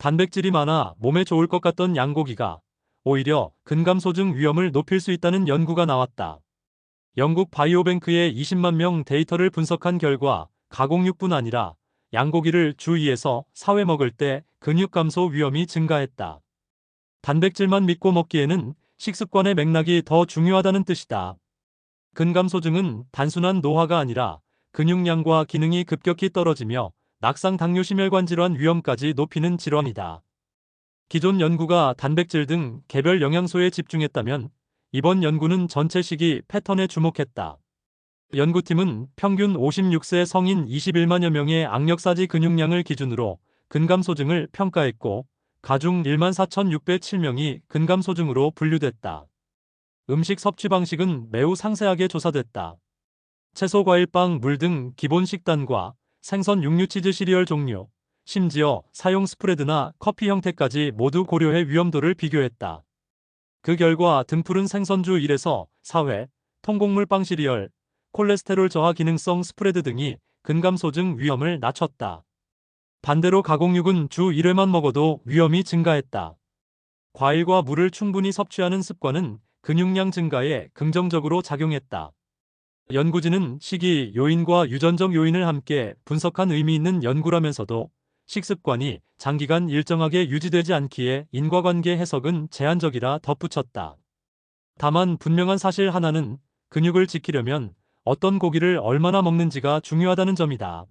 단백질이 많아 몸에 좋을 것 같던 양고기가 오히려 근감소증 위험을 높일 수 있다는 연구가 나왔다. 영국 바이오뱅크의 20만 명 데이터를 분석한 결과 가공육뿐 아니라 양고기를 주 2에서 4회 먹을 때 근육 감소 위험이 증가했다. 단백질만 믿고 먹기에는 식습관의 맥락이 더 중요하다는 뜻이다. 근감소증은 단순한 노화가 아니라 근육량과 기능이 급격히 떨어지며 낙상 당뇨 심혈관 질환 위험까지 높이는 질환이다. 기존 연구가 단백질 등 개별 영양소에 집중했다면 이번 연구는 전체 시기 패턴에 주목했다. 연구팀은 평균 56세 성인 21만여 명의 악력사지 근육량을 기준으로 근감소증을 평가했고 가중 1만 4,607명이 근감소증으로 분류됐다. 음식 섭취 방식은 매우 상세하게 조사됐다. 채소, 과일, 빵, 물 등 기본 식단과 생선, 육류, 치즈, 시리얼 종류, 심지어 사용 스프레드나 커피 형태까지 모두 고려해 위험도를 비교했다. 그 결과 등푸른 생선주 1에서 4회, 통곡물 빵 시리얼, 콜레스테롤 저하 기능성 스프레드 등이 근감소증 위험을 낮췄다. 반대로 가공육은 주 1회만 먹어도 위험이 증가했다. 과일과 물을 충분히 섭취하는 습관은 근육량 증가에 긍정적으로 작용했다. 연구진은 식이 요인과 유전적 요인을 함께 분석한 의미 있는 연구라면서도 식습관이 장기간 일정하게 유지되지 않기에 인과관계 해석은 제한적이라 덧붙였다. 다만 분명한 사실 하나는 근육을 지키려면 어떤 고기를 얼마나 먹는지가 중요하다는 점이다.